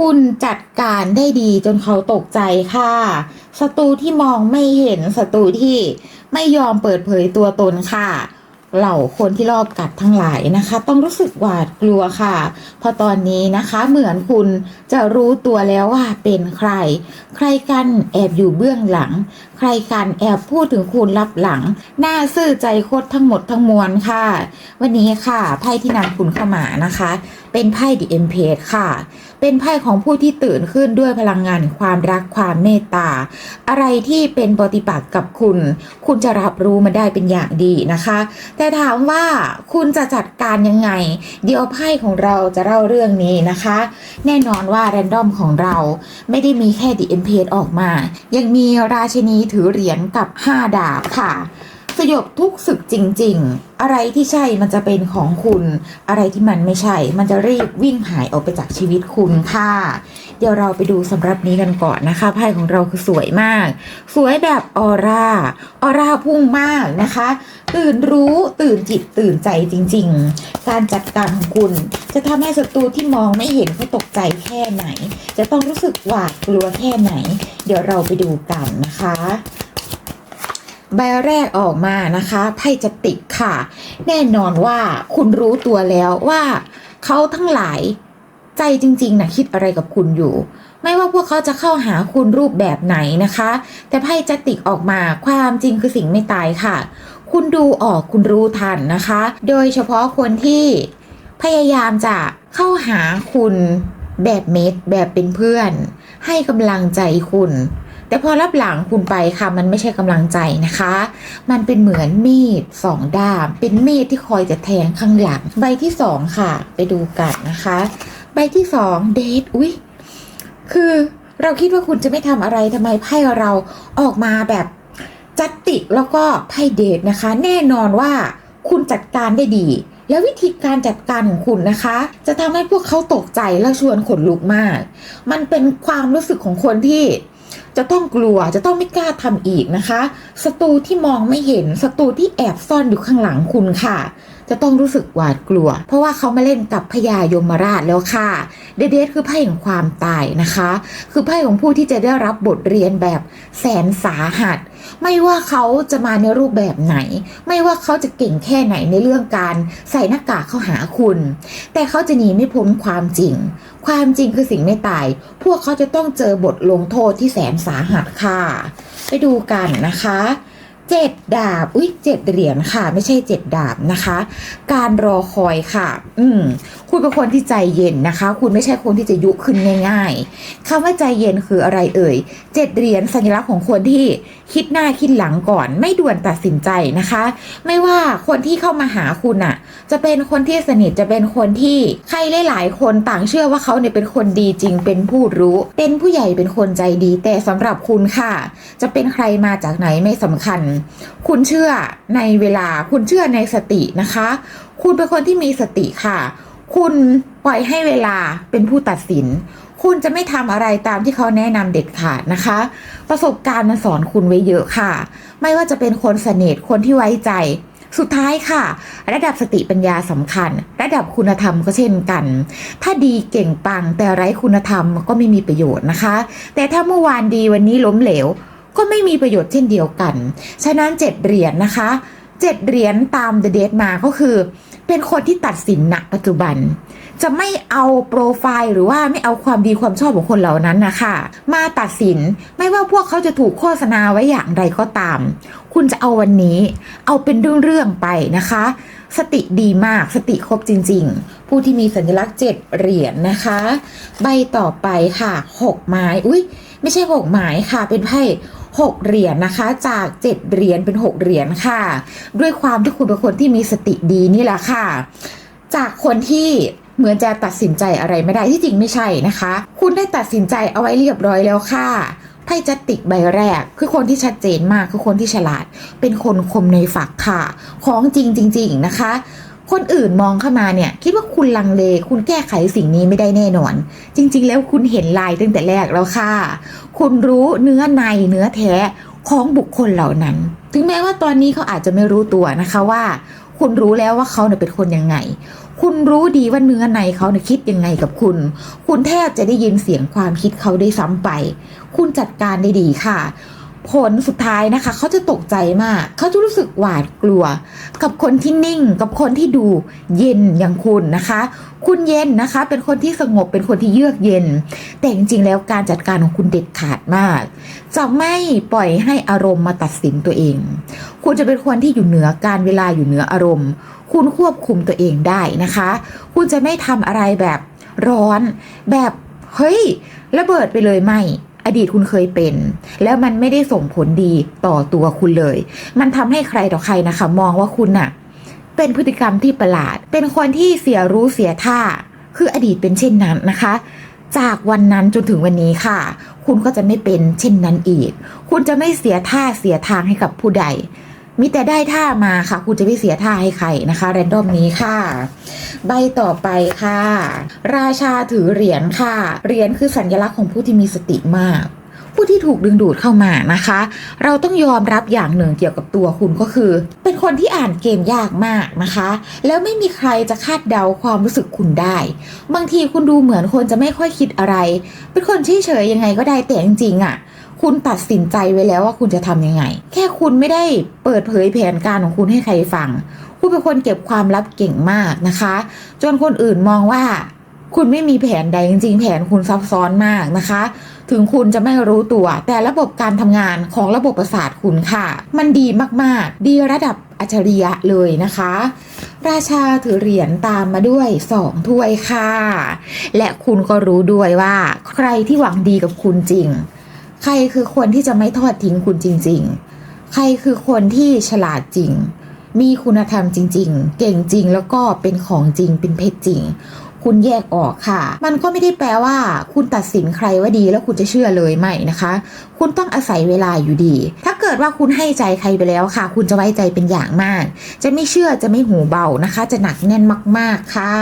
คุณจัดการได้ดีจนเขาตกใจค่ะศัตรูที่มองไม่เห็นศัตรูที่ไม่ยอมเปิดเผยตัวตนค่ะเหล่าคนที่รอบกัดทั้งหลายนะคะ ต้องรู้สึกหวาดกลัวค่ะเพราะตอนนี้นะคะเหมือนคุณจะรู้ตัวแล้วว่าเป็นใคร ใครกันแอบอยู่เบื้องหลัง ใครกันแอบพูดถึงคุณลับหลัง หน้าซื่อใจโคตรทั้งหมดทั้งมวลค่ะ วันนี้ค่ะไพ่ที่นำคุณเข้ามานะคะ เป็นไพ่ดีเอ็มเพค่ะ เป็นไพ่ของผู้ที่ตื่นขึ้นด้วยพลังงานความรักความเมตตา อะไรที่เป็นปฏิปักษ์กับคุณ คุณจะรับรู้มาได้เป็นอย่างดีนะคะ แต่ถามว่าคุณจะจัดการยังไง เดี๋ยวไพ่ของเราจะเล่าเรื่องนี้นะคะ แน่นอนว่าแรนดอมของเราไม่ได้มีแค่ดีเอ็มเพออกมา ยังมีราชินีถือเหรียญกับ 5 ดาบค่ะ สยบทุกศึกจริง ๆ อะไรที่ใช่มันจะเป็นของคุณ อะไรที่มันไม่ใช่ มันจะรีบวิ่งหายออกไปจากชีวิตคุณค่ะ เดี๋ยวเราไปดูสำหรับนี้กันก่อนนะคะไพ่ของเราคือสวยมาก สวยแบบออร่า ออร่าพุ่งมากนะคะ ตื่นรู้ตื่นจิตตื่นใจจริง ๆ การจัดการของคุณจะทำให้ศัตรูที่มองไม่เห็นเขาตกใจแค่ไหน จะต้องรู้สึกหวาดกลัวแค่ไหน เดี๋ยวเราไปดูกันนะคะ ใบแรกออกมานะคะไพ่จะติกค่ะ แน่นอนว่าคุณรู้ตัวแล้วว่าเขาทั้งหลายใจจริงๆนะคิดอะไรกับคุณอยู่ ไม่ว่าพวกเขาจะเข้าหาคุณรูปแบบไหนนะคะ แต่ไพ่จะติกออกมาความจริงคือสิ่งไม่ตายค่ะ คุณดูออกคุณรู้ทันนะคะ โดยเฉพาะคนที่พยายามจะเข้าหาคุณแบบเม็ดแบบเป็นเพื่อน ให้กำลังใจคุณ แต่พอรับหลังคุณไปค่ะ มันไม่ใช่กำลังใจนะคะ มันเป็นเหมือนมีดสองด้าม เป็นมีดที่คอยจะแทงข้างหลัง ใบที่สองค่ะ ไปดูกันนะคะ ใบที่สองเดทอุ้ยคือเราคิดว่าคุณจะไม่ทำอะไรทำไมไพ่เราออกมาแบบจัดติแล้วก็ไพ่เดทนะคะ แน่นอนว่าคุณจัดการได้ดี แล้ววิธีการจัดการของคุณนะคะ จะทำให้พวกเขาตกใจและชวนขนลุกมาก มันเป็นความรู้สึกของคนที่ จะต้องกลัวจะต้องไม่กล้าทำอีกนะคะศัตรูที่มองไม่เห็นศัตรูที่แอบซ่อนอยู่ข้างหลังคุณค่ะ จะต้องรู้สึกหวาดกลัว เพราะว่าเขามาเล่นกับพญายมราชแล้วค่ะ เดเดคือไพ่แห่งความตายนะคะ คือไพ่ของผู้ที่จะได้รับบทเรียนแบบแสนสาหัส ไม่ว่าเขาจะมาในรูปแบบไหน ไม่ว่าเขาจะเก่งแค่ไหนในเรื่องการใส่หน้ากากเข้าหาคุณ แต่เขาจะหนีไม่พ้นความจริง ความจริงคือสิ่งไม่ตาย พวกเขาจะต้องเจอบทลงโทษที่แสนสาหัสค่ะ ไปดูกันนะคะ เจ็ดดาบ อุ้ยเจ็ดเหรียญค่ะ ไม่ใช่เจ็ดดาบนะคะ การรอคอยค่ะ อืม คุณเป็นคนที่ใจเย็นนะคะ คุณไม่ใช่คนที่จะยุขึ้นง่าย ๆคำว่าใจเย็นคืออะไรเอ่ยเจ็ดเหรียญสัญลักษณ์ของคนที่คิดหน้าคิดหลังก่อน ไม่ด่วนตัดสินใจนะคะ ไม่ว่าคนที่เข้ามาหาคุณอะจะเป็นคนที่สนิทจะเป็นคนที่ใครหลายๆคนต่างเชื่อว่าเขาเนี่ยเป็นคนดีจริงเป็นผู้รู้ เป็นผู้ใหญ่เป็นคนใจดี แต่สำหรับคุณค่ะ จะเป็นใครมาจากไหนไม่สำคัญ คุณเชื่อในเวลาคุณเชื่อในสตินะคะ คุณเป็นคนที่มีสติค่ะ คุณปล่อยให้เวลาเป็นผู้ตัดสิน คุณจะไม่ทำอะไรตามที่เขาแนะนำเด็ดขาดนะคะ ประสบการณ์มันสอนคุณไว้เยอะค่ะ ไม่ว่าจะเป็นคนสนิทคนที่ไว้ใจ สุดท้ายค่ะ ระดับสติปัญญาสำคัญ ระดับคุณธรรมก็เช่นกัน ถ้าดีเก่งปังแต่ไร้คุณธรรมก็ไม่มีประโยชน์นะคะ แต่ถ้าเมื่อวานดีวันนี้ล้มเหลว ก็ไม่มีประโยชน์เช่นเดียวกัน ฉะนั้นเจ็ดเหรียญนะคะเจ็ดเหรียญตาม The Date มาก็คือ เป็นคนที่ตัดสินณปัจจุบัน จะไม่เอาโปรไฟล์หรือว่าไม่เอาความดีความชอบของคนเหล่านั้นนะคะมาตัดสินไม่ว่าพวกเขาจะถูกโฆษณาไว้อย่างไรก็ตาม คุณจะเอาวันนี้ เอาเป็นเรื่องๆไปนะคะ สติดีมากสติครบจริง ๆ ผู้ที่มีสัญลักษณ์เจ็ดเหรียญนะคะ ใบต่อไปค่ะหกไม้อุ้ย ไม่ใช่หกไม้ค่ะเป็นไพ่หกเหรียญนะคะ จากเจ็ดเหรียญเป็นหกเหรียญค่ะ ด้วยความที่คุณเป็นคนที่มีสติดีนี่แหละค่ะ จากคนที่เหมือนจะตัดสินใจอะไรไม่ได้ที่จริงไม่ใช่นะคะ คุณได้ตัดสินใจเอาไว้เรียบร้อยแล้วค่ะไพ่จัตติกใบแรก คือคนที่ชัดเจนมากคือคนที่ฉลาด เป็นคนคมในฝักค่ะ ของจริงจริง ๆ นะคะ คนอื่นมองเข้ามาเนี่ยคิดว่าคุณลังเล คุณแก้ไขสิ่งนี้ไม่ได้แน่นอน จริง ๆ แล้วคุณเห็นลายตั้งแต่แรกแล้วค่ะ คุณรู้เนื้อในเนื้อแท้ของบุคคลเหล่านั้น ถึงแม้ว่าตอนนี้เขาอาจจะไม่รู้ตัวนะคะว่า คุณรู้แล้วว่าเขาเนี่ยเป็นคนยังไง คุณรู้ดีว่าเนื้อในเขาเนี่ยคิดยังไงกับคุณ คุณแทบจะได้ยินเสียงความคิดเขาได้ซ้ำไป คุณจัดการได้ดีค่ะ ผลสุดท้ายนะคะ เขาจะตกใจมาก เขาจะรู้สึกหวาดกลัว กับคนที่นิ่งกับคนที่ดูเย็นอย่างคุณนะคะ คุณเย็นนะคะ เป็นคนที่สงบเป็นคนที่เยือกเย็น แต่จริงๆแล้วการจัดการของคุณเด็ดขาดมากจะไม่ปล่อยให้อารมณ์มาตัดสินตัวเอง คุณจะเป็นคนที่อยู่เหนือการเวลาอยู่เหนืออารมณ์ คุณควบคุมตัวเองได้นะคะ คุณจะไม่ทำอะไรแบบร้อน แบบเฮ้ยระเบิดไปเลยไม่ อดีตคุณเคยเป็น แล้วมันไม่ได้ส่งผลดีต่อตัวคุณเลย มันทำให้ใครต่อใครนะคะ มองว่าคุณน่ะ เป็นพฤติกรรมที่ประหลาด เป็นคนที่เสียรู้เสียท่า คืออดีตเป็นเช่นนั้นนะคะ จากวันนั้นจนถึงวันนี้ค่ะ คุณก็จะไม่เป็นเช่นนั้นอีก คุณจะไม่เสียท่าเสียทางให้กับผู้ใด มีแต่ได้ท่ามาค่ะ คุณจะไม่เสียท่าให้ใครนะคะ แรนดอมนี้ค่ะ ใบต่อไปค่ะ ราชาถือเหรียญค่ะ เหรียญคือสัญลักษณ์ของผู้ที่มีสติมากผู้ที่ถูกดึงดูดเข้ามานะคะ เราต้องยอมรับอย่างหนึ่งเกี่ยวกับตัวคุณก็คือ เป็นคนที่อ่านเกมยากมากนะคะ แล้วไม่มีใครจะคาดเดาความรู้สึกคุณได้ บางทีคุณดูเหมือนคนจะไม่ค่อยคิดอะไร เป็นคนเฉยๆยังไงก็ได้แต่จริงๆอะ คุณตัดสินใจไว้แล้วว่าคุณจะทำยังไง แค่คุณไม่ได้เปิดเผยแผนการของคุณให้ใครฟัง คุณเป็นคนเก็บความลับเก่งมากนะคะ จนคนอื่นมองว่า คุณไม่มีแผนใดจริงๆ แผนคุณซับซ้อนมากนะคะ ถึงคุณจะไม่รู้ตัว แต่ระบบการทำงานของระบบประสาทคุณค่ะ มันดีมากๆ ดีระดับอัจฉริยะเลยนะคะ ราชาถือเหรียญตามมาด้วยสองถ้วยค่ะ และคุณก็รู้ด้วยว่า ใครที่หวังดีกับคุณจริง ใครคือคนที่จะไม่ทอดทิ้งคุณจริง ๆ ใครคือคนที่ฉลาดจริง มีคุณธรรมจริง ๆ เก่งจริงแล้วก็เป็นของจริงเป็นเพชรจริง คุณแยกออกค่ะ มันก็ไม่ได้แปลว่า คุณตัดสินใครว่าดีแล้วคุณจะเชื่อเลยไม่นะคะ คุณต้องอาศัยเวลาอยู่ดี ถ้าเกิดว่าคุณให้ใจใครไปแล้วค่ะ คุณจะไว้ใจเป็นอย่างมาก จะไม่เชื่อจะไม่หูเบานะคะ จะหนักแน่นมาก ๆค่ะ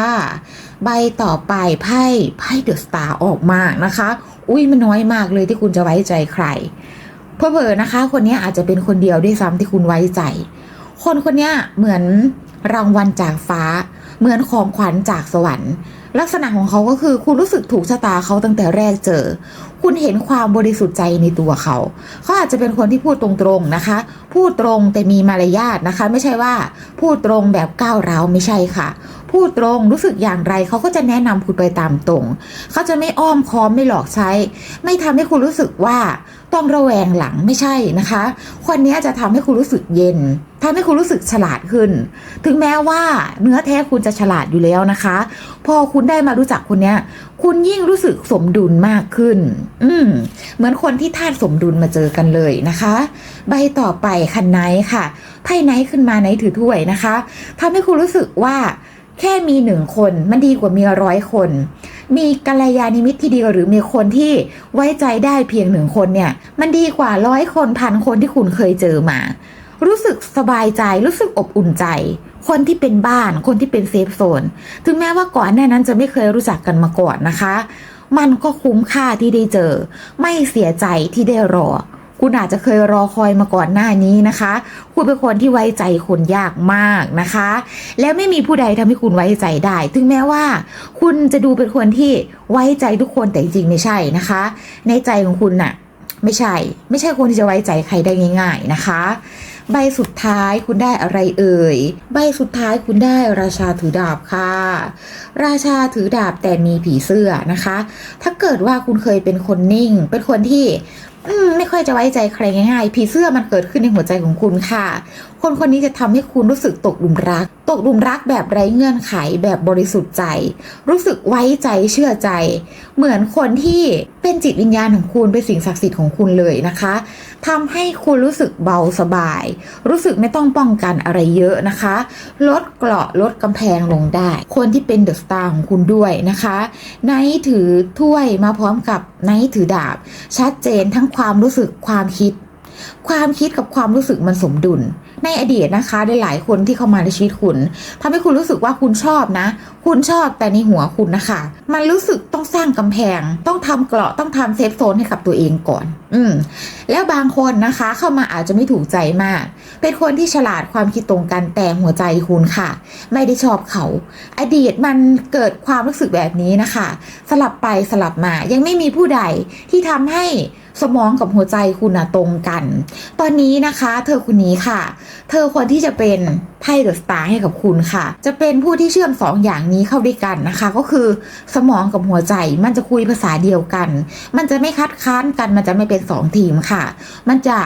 ใบต่อไปไพ่ไพ่เดอะสตาร์ออกมานะคะ อุ้ยมันน้อยมากเลยที่คุณจะไว้ใจใครเพอเพอนะคะ คนนี้อาจจะเป็นคนเดียวด้วยซ้ำที่คุณไว้ใจ คนคนนี้เหมือนรางวัลจากฟ้า เหมือนของขวัญจากสวรรค์ ลักษณะของเขาก็คือคุณรู้สึกถูกชะตาเขาตั้งแต่แรกเจอ คุณเห็นความบริสุทธิ์ใจในตัวเขา เขาอาจจะเป็นคนที่พูดตรงๆนะคะ พูดตรงแต่มีมารยาทนะคะ ไม่ใช่ว่าพูดตรงแบบก้าวร้าวไม่ใช่ค่ะ พูดตรงรู้สึกอย่างไรเขาก็จะแนะนำคุณไปตามตรง เขาจะไม่อ้อมค้อมไม่หลอกใช้ ไม่ทำให้คุณรู้สึกว่าต้องระแวงหลังไม่ใช่นะคะ คนนี้จะทำให้คุณรู้สึกเย็น ทำให้คุณรู้สึกฉลาดขึ้น ถึงแม้ว่าเนื้อแท้คุณจะฉลาดอยู่แล้วนะคะ พอคุณได้มารู้จักคนเนี้ย คุณยิ่งรู้สึกสมดุลมากขึ้น อืม เหมือนคนที่ธาตุสมดุลมาเจอกันเลยนะคะ ใบต่อไปคันไนท์ค่ะ ไพ่ไนท์ขึ้นมาไนท์ถือถ้วยนะคะทำให้คุณรู้สึกว่าแค่มีหนึ่งคนมันดีกว่ามีร้อยคน มีกัลยาณมิตรที่ดีหรือมีคนที่ไว้ใจได้เพียงหนึ่งคนเนี่ย มันดีกว่าร้อยคนพันคนที่คุณเคยเจอมา รู้สึกสบายใจรู้สึกอบอุ่นใจ คนที่เป็นบ้านคนที่เป็นเซฟโซนถึงแม้ว่าก่อนหน้านั้นจะไม่เคยรู้จักกันมาก่อนนะคะ มันก็คุ้มค่าที่ได้เจอ ไม่เสียใจที่ได้รอ คุณอาจจะเคยรอคอยมาก่อนหน้านี้นะคะ คุณเป็นคนที่ไว้ใจคนยากมากนะคะ แล้วไม่มีผู้ใดทำให้คุณไว้ใจได้ ถึงแม้ว่า คุณจะดูเป็นคนที่ไว้ใจทุกคนแต่จริงๆไม่ใช่นะคะ ในใจของคุณน่ะ ไม่ใช่ ไม่ใช่คนที่จะไว้ใจใครได้ง่าย ๆนะคะ ใบสุดท้ายคุณได้อะไรเอ่ย ใบสุดท้ายคุณได้ราชาถือดาบค่ะ ราชาถือดาบแต่มีผีเสื้อนะคะ ถ้าเกิดว่าคุณเคยเป็นคนนิ่ง เป็นคนที่ไม่ค่อยจะไว้ใจใครง่ายๆ ผีเสื้อมันเกิดขึ้นในหัวใจของคุณค่ะคนคนนี้จะทำให้คุณรู้สึกตกหลุมรัก ตกหลุมรักแบบไร้เงื่อนไขแบบบริสุทธิ์ใจ รู้สึกไว้ใจเชื่อใจ เหมือนคนที่เป็นจิตวิญญาณของคุณเป็นสิ่งศักดิ์สิทธิ์ของคุณเลยนะคะทำให้คุณรู้สึกเบาสบาย รู้สึกไม่ต้องป้องกันอะไรเยอะนะคะ ลดเกราะลดกำแพงลงได้ คนที่เป็นเดอะสตาร์ของคุณด้วยนะคะไนถือถ้วยมาพร้อมกับไนถือดาบ ชัดเจนทั้งความรู้สึกความคิด ความคิดกับความรู้สึกมันสมดุล ในอดีตนะคะได้หลายคนที่เข้ามาในชีวิตคุณทำให้คุณรู้สึกว่าคุณชอบนะ คุณชอบแต่ในหัวคุณนะคะ มันรู้สึกต้องสร้างกำแพง ต้องทำเกราะต้องทำเซฟโซนให้กับตัวเองก่อน อืมแล้วบางคนนะคะเข้ามาอาจจะไม่ถูกใจมาก เป็นคนที่ฉลาดความคิดตรงกันแต่หัวใจคุณค่ะ ไม่ได้ชอบเขา อดีตมันเกิดความรู้สึกแบบนี้นะคะ สลับไปสลับมายังไม่มีผู้ใดที่ทำให้ สมองกับหัวใจคุณนะตรงกัน ตอนนี้นะคะ เธอคนนี้ค่ะ เธอควรที่จะเป็นไพ่เดอะสตาร์ให้กับคุณค่ะ จะเป็นผู้ที่เชื่อมสองอย่างนี้เข้าด้วยกันนะคะ ก็คือสมองกับหัวใจมันจะคุยภาษาเดียวกัน มันจะไม่คัดค้านกันมันจะไม่เป็นสองทีมค่ะ มันจะ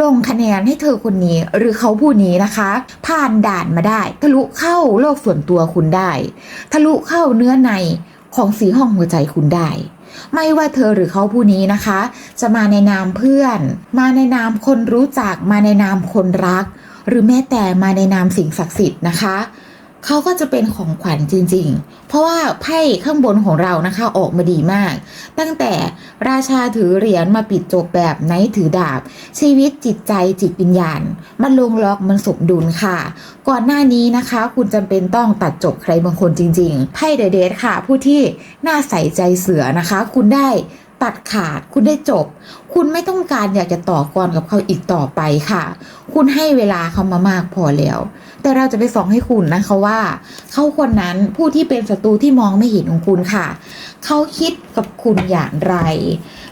ลงคะแนนให้เธอคนนี้หรือเขาผู้นี้นะคะ ผ่านด่านมาได้ ทะลุเข้าโลกส่วนตัวคุณได้ ทะลุเข้าเนื้อในของสีห้องหัวใจคุณได้ ไม่ว่าเธอหรือเขาผู้นี้นะคะ จะมาในนามเพื่อน มาในนามคนรู้จัก มาในนามคนรัก หรือแม้แต่มาในนามสิ่งศักดิ์สิทธิ์นะคะ เขาก็จะเป็นของขวัญจริง ๆ เพราะว่าไพ่ข้างบนของเรานะคะออกมาดีมาก ตั้งแต่ราชาถือเหรียญมาปิดจบแบบไนถือดาบ ชีวิตจิตใจจิตวิญญาณ มันลงล็อกมันสมดุลค่ะ ก่อนหน้านี้นะคะ คุณจำเป็นต้องตัดจบใครบางคนจริง ๆไพ่เดเดทค่ะ ผู้ที่น่าใส่ใจเสือนะคะ คุณได้ตัดขาดคุณได้จบ คุณไม่ต้องการอยากจะต่อกรกับเขาอีกต่อไปค่ะ คุณให้เวลาเขามามากพอแล้ว แต่เราจะไปส่องให้คุณนะคะว่า เขาคนนั้นผู้ที่เป็นศัตรูที่มองไม่เห็นของคุณค่ะเขาคิดกับคุณอย่างไร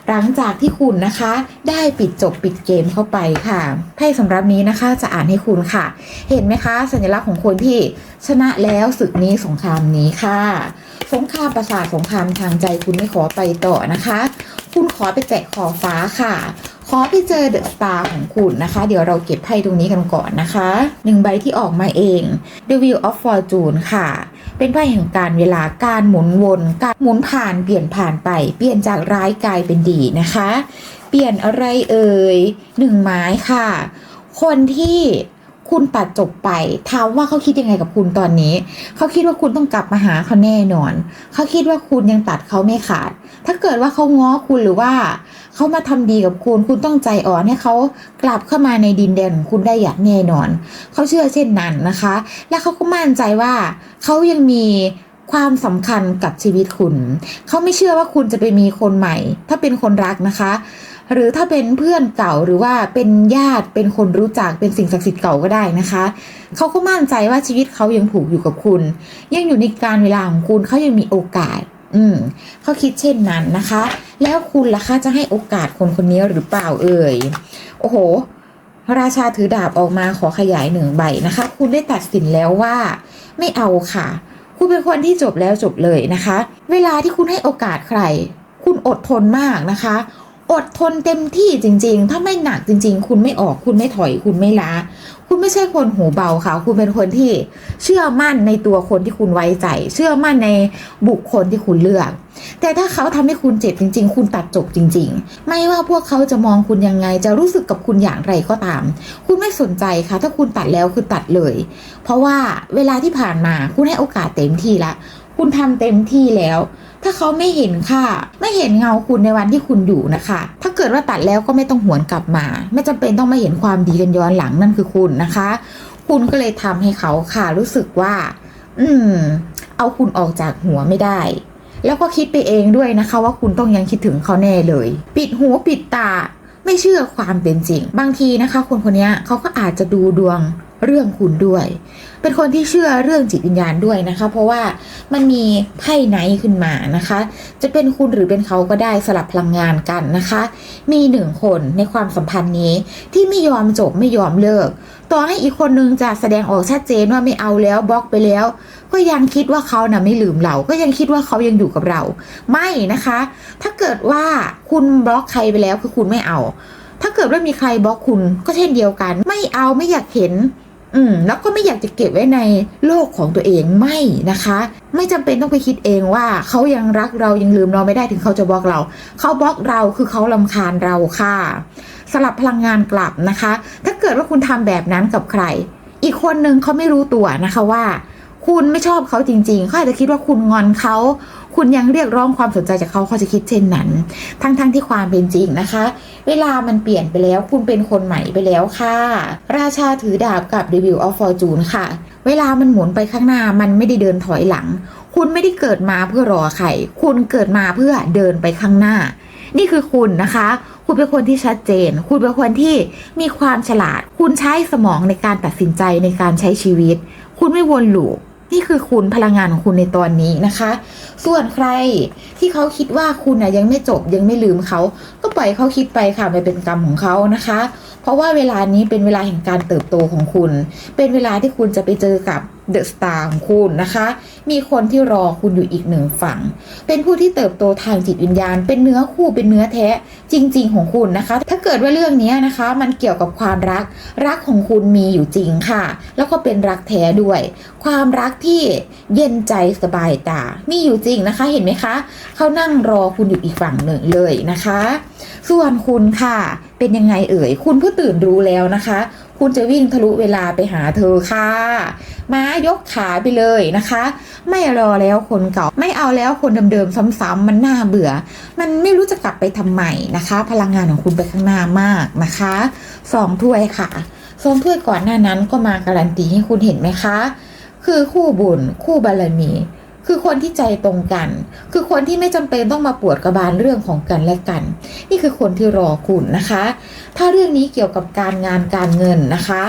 หลังจากที่คุณนะคะ ได้ปิดจบปิดเกมเข้าไปค่ะไพ่สำหรับนี้นะคะจะอ่านให้คุณค่ะ เห็นไหมคะ สัญลักษณ์ของคนที่ชนะแล้วศึกนี้สงครามนี้ค่ะ สงครามประสาทสงครามทางใจคุณไม่ขอไปต่อนะคะ คุณขอไปแตะขอฟ้าค่ะขอไปเจอเดอะสตาร์ของคุณนะคะ เดี๋ยวเราเก็บไพ่ตรงนี้กันก่อนนะคะหนึ่งใบที่ออกมาเอง The Wheel of Fortune ค่ะ เป็นไพ่แห่งการเวลาการหมุนวนการหมุนผ่านเปลี่ยนผ่านไป เปลี่ยนจากร้ายกลายเป็นดีนะคะ เปลี่ยนอะไรเอ่ยหนึ่งไม้ค่ะ คนที่ คุณตัดจบไปถามว่าเขาคิดยังไงกับคุณตอนนี้ เขาคิดว่าคุณต้องกลับมาหาเขาแน่นอน เขาคิดว่าคุณยังตัดเขาไม่ขาด ถ้าเกิดว่าเขาง้อคุณหรือว่าเขามาทำดีกับคุณคุณต้องใจอ่อนให้เขากลับเข้ามาในดินแดนของคุณได้อย่างแน่นอน เขาเชื่อเช่นนั้นนะคะ และเขาก็มั่นใจว่าเขายังมีความสำคัญกับชีวิตคุณ เขาไม่เชื่อว่าคุณจะไปมีคนใหม่ ถ้าเป็นคนรักนะคะ หรือถ้าเป็นเพื่อนเก่าหรือว่าเป็นญาติเป็นคนรู้จักเป็นสิ่งศักดิ์สิทธิ์เก่าก็ได้นะคะเขาก็มั่นใจว่าชีวิตเขายังผูกอยู่กับคุณ ยังอยู่ในการเวลาของคุณเขายังมีโอกาส อืมเขาคิดเช่นนั้นนะคะ แล้วคุณล่ะคะจะให้โอกาสคนคนนี้หรือเปล่าเอ่ยโอ้โห ราชาถือดาบออกมาขอขยายหนึ่งใบนะคะ คุณได้ตัดสินแล้วว่า ไม่เอาค่ะ คุณเป็นคนที่จบแล้วจบเลยนะคะ เวลาที่คุณให้โอกาสใคร คุณอดทนมากนะคะ อดทนเต็มที่จริง ๆ ถ้าไม่หนักจริง ๆ คุณไม่ออกคุณไม่ถอยคุณไม่ล้า คุณไม่ใช่คนหูเบาค่ะ คุณเป็นคนที่เชื่อมั่นในตัวคนที่คุณไว้ใจ เชื่อมั่นในบุคคลที่คุณเลือก แต่ถ้าเขาทำให้คุณเจ็บจริง ๆ คุณตัดจบจริง ๆ ไม่ว่าพวกเขาจะมองคุณยังไง จะรู้สึกกับคุณอย่างไรก็ตาม คุณไม่สนใจค่ะ ถ้าคุณตัดแล้วคือตัดเลย เพราะว่าเวลาที่ผ่านมาคุณให้โอกาสเต็มที่ละ คุณทำเต็มที่แล้ว ถ้าเขาไม่เห็นค่า ไม่เห็นเงาคุณในวันที่คุณอยู่นะคะ ถ้าเกิดว่าตัดแล้วก็ไม่ต้องหวนกลับมา ไม่จำเป็นต้องมาเห็นความดีกันย้อนหลังนั่นคือคุณนะคะ คุณก็เลยทำให้เขาค่ะรู้สึกว่า อืม เอาคุณออกจากหัวไม่ได้แล้วก็คิดไปเองด้วยนะคะ ว่าคุณต้องยังคิดถึงเขาแน่เลย ปิดหูปิดตาไม่เชื่อความเป็นจริง บางทีนะคะ คนคนนี้เขาก็อาจจะดูดวงเรื่องคุณด้วย เป็นคนที่เชื่อเรื่องจิตวิญญาณด้วยนะคะ เพราะว่ามันมีไพ่ไนท์ขึ้นมานะคะ จะเป็นคุณหรือเป็นเขาก็ได้สลับพลังงานกันนะคะ มีหนึ่งคนในความสัมพันธ์นี้ ที่ไม่ยอมจบไม่ยอมเลิก ต่อให้อีกคนนึงจะแสดงออกชัดเจนว่าไม่เอาแล้วบล็อกไปแล้ว ก็ยังคิดว่าเขานะ่ะไม่ลืมเรา ก็ยังคิดว่าเขายังอยู่กับเรา ไม่นะคะ ถ้าเกิดว่าคุณบล็อกใครไปแล้วคือคุณไม่เอา ถ้าเกิดว่ามีใครบล็อกคุณก็เช่นเดียวกัน ไม่เอาไม่อยากเห็น อืมแล้วก็ไม่อยากจะเก็บไว้ในโลกของตัวเองไม่นะคะ ไม่จำเป็นต้องไปคิดเองว่าเขายังรักเรายังลืมเราไม่ได้ถึงเขาจะบล็อกเรา เขาบล็อกเราคือเขาลำคาญเราค่ะสลับพลังงานกลับนะคะ ถ้าเกิดว่าคุณทำแบบนั้นกับใคร อีกคนนึงเขาไม่รู้ตัวนะคะว่า คุณไม่ชอบเขาจริงๆเขาอาจจะคิดว่าคุณงอนเขา คุณยังเรียกร้องความสนใจจากเขาเขาจะคิดเช่นนั้น ทั้งๆทที่ความเป็นจริงนะคะ เวลามันเปลี่ยนไปแล้ว คุณเป็นคนใหม่ไปแล้วค่ะ ราชาถือดาบกับ Review of Fortune ค่ะ เวลามันหมุนไปข้างหน้ามันไม่ได้เดินถอยหลัง คุณไม่ได้เกิดมาเพื่อรอใครคุณเกิดมาเพื่อเดินไปข้างหน้า นี่คือคุณนะคะคุณเป็นคนที่ชัดเจน คุณเป็นคนที่มีความฉลาด คุณใช้สมองในการตัดสินใจในการใช้ชีวิต คุณไม่วนลูป นี่คือคุณพลังงานของคุณในตอนนี้นะคะ ส่วนใครที่เขาคิดว่าคุณนะยังไม่จบยังไม่ลืมเขาก็ปล่อยเขาคิดไปค่ะมันเป็นกรรมของเขานะคะ เพราะว่าเวลานี้เป็นเวลาแห่งการเติบโตของคุณ เป็นเวลาที่คุณจะไปเจอกับ เดอะสตาร์ของคุณนะคะ มีคนที่รอคุณอยู่อีกหนึ่งฝั่ง เป็นผู้ที่เติบโตทางจิตวิญญาณ เป็นเนื้อคู่เป็นเนื้อแท้จริง ๆ ของคุณนะคะ ถ้าเกิดว่าเรื่องนี้นะคะ มันเกี่ยวกับความรัก รักของคุณมีอยู่จริงค่ะ แล้วก็เป็นรักแท้ด้วย ความรักที่เย็นใจสบายตา มีอยู่จริงนะคะ เห็นไหมคะ เขานั่งรอคุณอยู่อีกฝั่งหนึ่งเลยนะคะ ส่วนคุณค่ะ เป็นยังไงเอ่ย คุณเพิ่งตื่นรู้แล้วนะคะ คุณจะวิ่งทะลุเวลาไปหาเธอค่ะมายกขาไปเลยนะคะ ไม่รอแล้วคนเก่า ไม่เอาแล้วคนเดิมๆซ้ำๆมันน่าเบื่อ มันไม่รู้จะกลับไปทำไมนะคะ พลังงานของคุณไปข้างหน้ามากนะคะสองถ้วยค่ะสองถ้วยก่อนหน้านั้นก็มาการันตีให้คุณเห็นไหมคะ คือคู่บุญคู่บารมี คือคนที่ใจตรงกัน คือคนที่ไม่จำเป็นต้องมาปวดกระบาลเรื่องของกันและกัน นี่คือคนที่รอคุณนะคะ ถ้าเรื่องนี้เกี่ยวกับการงานการเงินนะคะ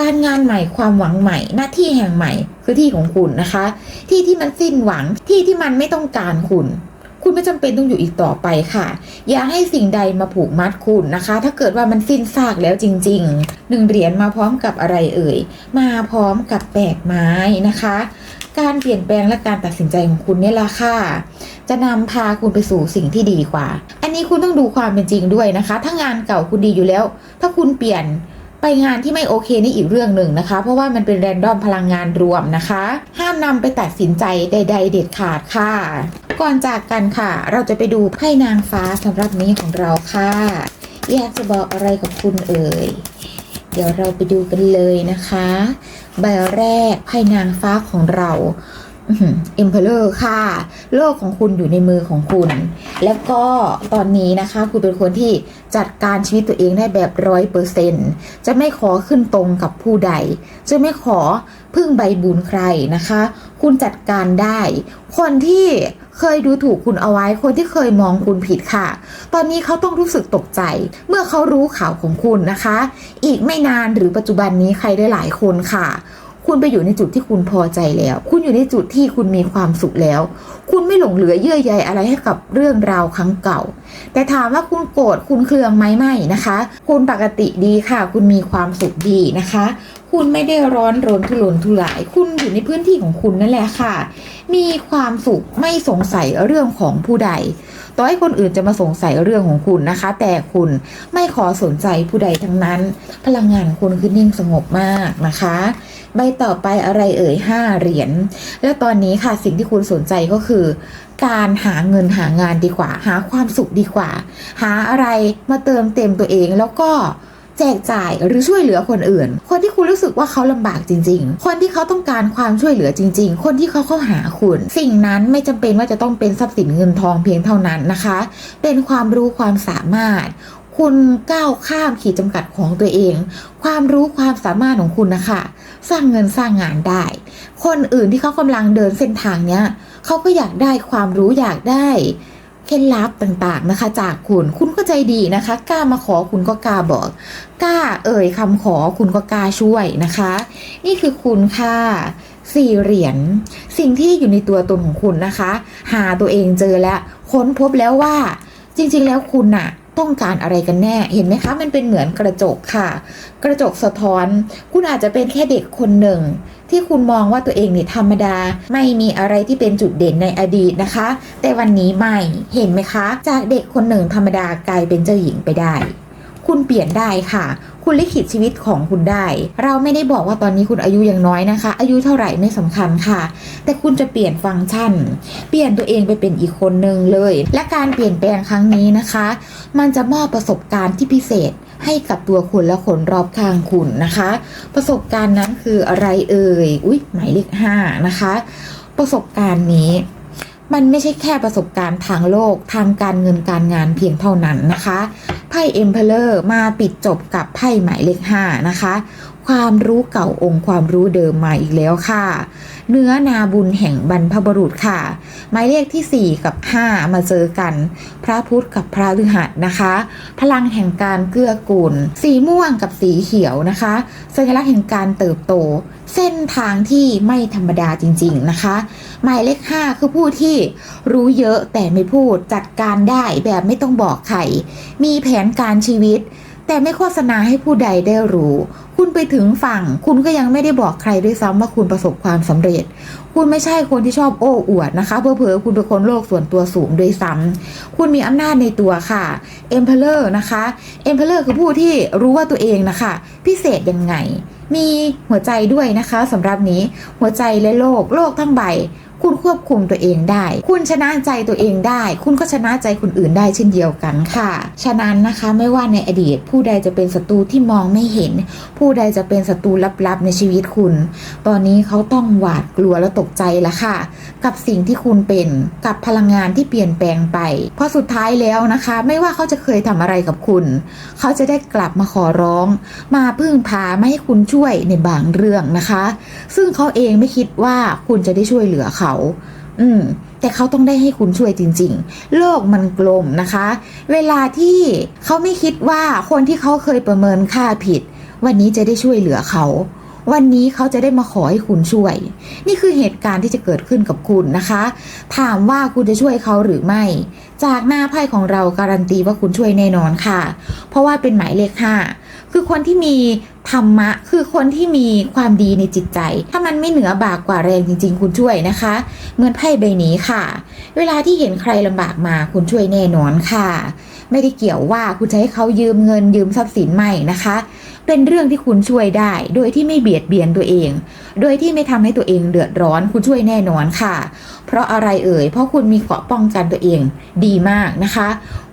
การงานใหม่ความหวังใหม่ หน้าที่แห่งใหม่คือที่ของคุณนะคะ ที่ที่มันสิ้นหวังที่ที่มันไม่ต้องการคุณคุณไม่จำเป็นต้องอยู่อีกต่อไปค่ะ อย่าให้สิ่งใดมาผูกมัดคุณนะคะ ถ้าเกิดว่ามันสิ้นซากแล้วจริงๆหนึ่งเหรียญมาพร้อมกับอะไรเอ่ย มาพร้อมกับแปดไม้นะคะ การเปลี่ยนแปลงและการตัดสินใจของคุณเนี่ยละค่ะ จะนำพาคุณไปสู่สิ่งที่ดีกว่า อันนี้คุณต้องดูความเป็นจริงด้วยนะคะ ถ้างานเก่าคุณดีอยู่แล้ว ถ้าคุณเปลี่ยนไปงานที่ไม่โอเคนี่อีกเรื่องหนึ่งนะคะ เพราะว่ามันเป็นแรนดอมพลังงานรวมนะคะ ห้ามนำไปตัดสินใจใด ๆ เด็ดขาดค่ะ ก่อนจากกันค่ะ เราจะไปดูไพ่นางฟ้าสำหรับนี้ของเราค่ะอยากจะบอกอะไรกับคุณเอ่ย เดี๋ยวเราไปดูกันเลยนะคะ ใบแรกไพ่นางฟ้าของเราเอ็มเพลเลอร์ค่ะ โลกของคุณอยู่ในมือของคุณ แล้วก็ตอนนี้นะคะ คุณเป็นคนที่จัดการชีวิตตัวเองได้แบบร้อยเปอร์เซนจะไม่ขอขึ้นตรงกับผู้ใด จะไม่ขอพึ่งใบบุญใครนะคะ คุณจัดการได้ คนที่ เคยดูถูกคุณเอาไว้คนที่เคยมองคุณผิดค่ะ ตอนนี้เขาต้องรู้สึกตกใจ เมื่อเขารู้ข่าวของคุณนะคะ อีกไม่นานหรือปัจจุบันนี้ใครได้หลายคนค่ะ คุณไปอยู่ในจุดที่คุณพอใจแล้ว คุณอยู่ในจุดที่คุณมีความสุขแล้ว คุณไม่หลงเหลือเยื่อใยอะไรให้กับเรื่องราวครั้งเก่า แต่ถามว่าคุณโกรธคุณเครืองไหมไม่นะคะ คุณปกติดีค่ะ คุณมีความสุขดีนะคะ คุณไม่ได้ร้อนรนทุรนทุราย คุณอยู่ในพื้นที่ของคุณนั่นแหละค่ะ มีความสุขไม่สงสัยเรื่องของผู้ใด ต่อให้คนอื่นจะมาสงสัยเรื่องของคุณนะคะ แต่คุณไม่ขอสนใจผู้ใดทั้งนั้น พลังงานคุณคือนิ่งสงบมากนะคะ ใบต่อไปอะไรเอ่ยห้าเหรียญ แล้วตอนนี้ค่ะสิ่งที่คุณสนใจก็คือ การหาเงินหางานดีกว่า หาความสุขดีกว่า หาอะไรมาเติมเต็มตัวเองแล้วก็แจกจ่ายหรือช่วยเหลือคนอื่น คนที่คุณรู้สึกว่าเขาลำบากจริง ๆ คนที่เขาต้องการความช่วยเหลือจริง ๆ คนที่เขาเข้าหาคุณ สิ่งนั้นไม่จำเป็นว่าจะต้องเป็นทรัพย์สินเงินทองเพียงเท่านั้นนะคะ เป็นความรู้ความสามารถ คุณก้าวข้ามขีดจำกัดของตัวเอง ความรู้ความสามารถของคุณนะคะสร้างเงินสร้างงานได้ คนอื่นที่เขากำลังเดินเส้นทางเนี้ยเขาก็อยากได้ความรู้อยากได้เคล็ดลับต่างๆนะคะ จากคุณคุณก็ใจดีนะคะกล้ามาขอคุณก็กล้าบอกกล้าเอ่ยคำขอคุณก็กล้าช่วยนะคะ นี่คือคุณค่ะสี่เหรียญสิ่งที่อยู่ในตัวตนของคุณนะคะ หาตัวเองเจอแล้ว ค้นพบแล้วว่า จริงๆแล้วคุณน่ะ ต้องการอะไรกันแน่ เห็นไหมคะ มันเป็นเหมือนกระจกค่ะ กระจกสะท้อน คุณอาจจะเป็นแค่เด็กคนหนึ่ง ที่คุณมองว่าตัวเองเนี่ยธรรมดา ไม่มีอะไรที่เป็นจุดเด่นในอดีตนะคะ แต่วันนี้ไม่ เห็นไหมคะ จากเด็กคนหนึ่งธรรมดากลายเป็นเจ้าหญิงไปได้ คุณเปลี่ยนได้ค่ะ คุณลิขิตชีวิตของคุณได้ เราไม่ได้บอกว่าตอนนี้คุณอายุยังน้อยนะคะ อายุเท่าไหร่ไม่สำคัญค่ะ แต่คุณจะเปลี่ยนฟังก์ชัน เปลี่ยนตัวเองไปเป็นอีกคนหนึ่งเลย และการเปลี่ยนแปลงครั้งนี้นะคะ มันจะมอบประสบการณ์ที่พิเศษให้กับตัวคุณและคนรอบข้างคุณนะคะ ประสบการณ์นั้นคืออะไรเอ่ย อุ๊ย หมายเลขห้านะคะ ประสบการณ์นี้ มันไม่ใช่แค่ประสบการณ์ทางโลกทางการเงินการงานเพียงเท่านั้นนะคะ ไพ่เอ็มเพลเลอร์มาปิดจบกับไพ่หมายเลข5นะคะ ความรู้เก่าองค์ความรู้เดิมมาอีกแล้วค่ะ เนื้อนาบุญแห่งบรรพบุรุษค่ะ หมายเลขที่ 4 กับ 5 มาเจอกัน พระพุธกับพระฤหัสนะคะ พลังแห่งการเกื้อกูล สีม่วงกับสีเขียวนะคะ สัญลักษณ์แห่งการเติบโต เส้นทางที่ไม่ธรรมดาจริง ๆนะคะ หมายเลข 5 คือผู้ที่รู้เยอะแต่ไม่พูดจัดการได้แบบไม่ต้องบอกใครมีแผนการชีวิต แต่ไม่โฆษณาให้ผู้ใดได้รู้ คุณไปถึงฝั่ง คุณก็ยังไม่ได้บอกใครด้วยซ้ำว่าคุณประสบความสำเร็จ คุณไม่ใช่คนที่ชอบโอ้อวดนะคะเผลอๆคุณเป็นคนโลกส่วนตัวสูงด้วยซ้ำคุณมีอำนาจในตัวค่ะ Emperor นะคะ Emperor คือผู้ที่รู้ว่าตัวเองนะคะ พิเศษยังไง มีหัวใจด้วยนะคะสำหรับนี้หัวใจและโลกโลกทั้งใบ คุณควบคุมตัวเองได้ คุณชนะใจตัวเองได้ คุณก็ชนะใจคนอื่นได้เช่นเดียวกันค่ะ ฉะนั้นนะคะไม่ว่าในอดีต ผู้ใดจะเป็นศัตรูที่มองไม่เห็น ผู้ใดจะเป็นศัตรูลับๆในชีวิตคุณ ตอนนี้เขาต้องหวาดกลัวและตกใจแล้วค่ะ กับสิ่งที่คุณเป็นกับพลังงานที่เปลี่ยนแปลงไป เพราะสุดท้ายแล้วนะคะ ไม่ว่าเขาจะเคยทำอะไรกับคุณ เขาจะได้กลับมาขอร้อง มาพึ่งพาไม่ให้คุณช่วยในบางเรื่องนะคะ ซึ่งเขาเองไม่คิดว่าคุณจะได้ช่วยเหลือเขาอืม แต่เขาต้องได้ให้คุณช่วยจริง ๆ โลกมันกลมนะคะ เวลาที่เขาไม่คิดว่าคนที่เขาเคยประเมินค่าผิด วันนี้จะได้ช่วยเหลือเขาวันนี้เขาจะได้มาขอให้คุณช่วย นี่คือเหตุการณ์ที่จะเกิดขึ้นกับคุณนะคะ ถามว่าคุณจะช่วยเขาหรือไม่ จากหน้าไพ่ของเราการันตีว่าคุณช่วยแน่นอนค่ะ เพราะว่าเป็นหมายเลขห้าคือคนที่มี ธรรมะคือคนที่มีความดีในจิตใจ ถ้ามันไม่เหนือบากกว่าแรงจริง ๆ คุณช่วยนะคะ เหมือนไพ่ใบนี้ค่ะ เวลาที่เห็นใครลำบากมาคุณช่วยแน่นอนค่ะ ไม่ได้เกี่ยวว่าคุณจะให้เขายืมเงินยืมทรัพย์สินไม่นะคะ เป็นเรื่องที่คุณช่วยได้ โดยที่ไม่เบียดเบียนตัวเอง โดยที่ไม่ทำให้ตัวเองเดือดร้อนคุณช่วยแน่นอนค่ะ เพราะอะไรเอ่ย เพราะคุณมีเกราะป้องกันตัวเองดีมากนะคะ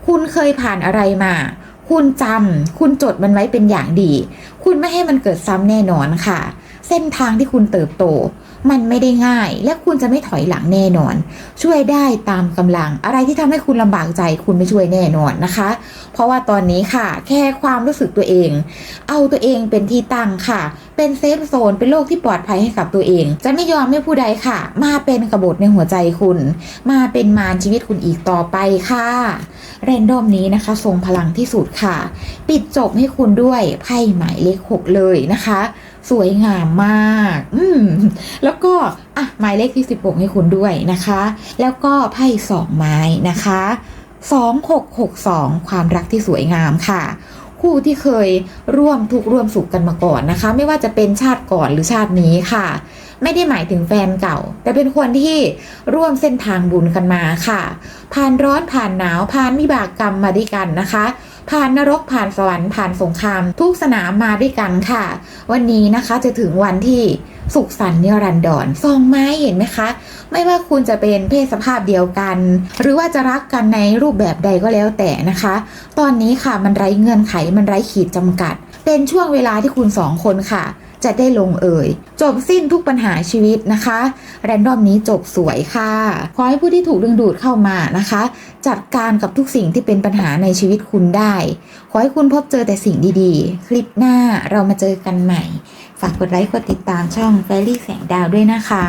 คุณเคยผ่านอะไรมา คุณจำคุณจดมันไว้เป็นอย่างดี คุณไม่ให้มันเกิดซ้ำแน่นอนค่ะ เส้นทางที่คุณเติบโต มันไม่ได้ง่าย และคุณจะไม่ถอยหลังแน่นอน ช่วยได้ตามกำลัง อะไรที่ทำให้คุณลำบากใจ คุณไม่ช่วยแน่นอนนะคะ เพราะว่าตอนนี้ค่ะ แค่ความรู้สึกตัวเอง เอาตัวเองเป็นที่ตั้งค่ะ เป็นเซฟโซนเป็นโลกที่ปลอดภัยให้กับตัวเอง จะไม่ยอมให้ผู้ใดค่ะ มาเป็นกบฏในหัวใจคุณ มาเป็นมารชีวิตคุณอีกต่อไปค่ะแรนดอมนี้นะคะ ทรงพลังที่สุดค่ะ ปิดจบให้คุณด้วยไพ่หมายเลขหกเลยนะคะ สวยงามมาก อืมแล้วก็อะหมายเลขที่16ให้คุณด้วยนะคะ แล้วก็ไพ่สองไม้นะคะ2662 ความรักที่สวยงามค่ะ คู่ที่เคยร่วมทุกข์ร่วมสุขกันมาก่อนนะคะ ไม่ว่าจะเป็นชาติก่อนหรือชาตินี้ค่ะ ไม่ได้หมายถึงแฟนเก่า แต่เป็นคนที่ร่วมเส้นทางบุญกันมาค่ะ ผ่านร้อนผ่านหนาวผ่านวิบากกรรมมาด้วยกันนะคะ ผ่านนรกผ่านสวรรค์ผ่านสงคราม ทุกสนามมาด้วยกันค่ะ วันนี้นะคะจะถึงวันที่สุขสันต์นิรันดรซองไม้เห็นไหมคะ ไม่ว่าคุณจะเป็นเพศสภาพเดียวกัน หรือว่าจะรักกันในรูปแบบใดก็แล้วแต่นะคะ ตอนนี้ค่ะมันไร้เงื่อนไขมันไร้ขีดจำกัด เป็นช่วงเวลาที่คุณสองคนค่ะ จะได้ลงเอ่ย จบสิ้นทุกปัญหาชีวิตนะคะ แรนดอมนี้จบสวยค่ะ ขอให้ผู้ที่ถูกดึงดูดเข้ามานะคะ จัดการกับทุกสิ่งที่เป็นปัญหาในชีวิตคุณได้ ขอให้คุณพบเจอแต่สิ่งดีๆ คลิปหน้าเรามาเจอกันใหม่ ฝากกดไลค์กดติดตามช่องแฟรี่แสงดาวด้วยนะคะ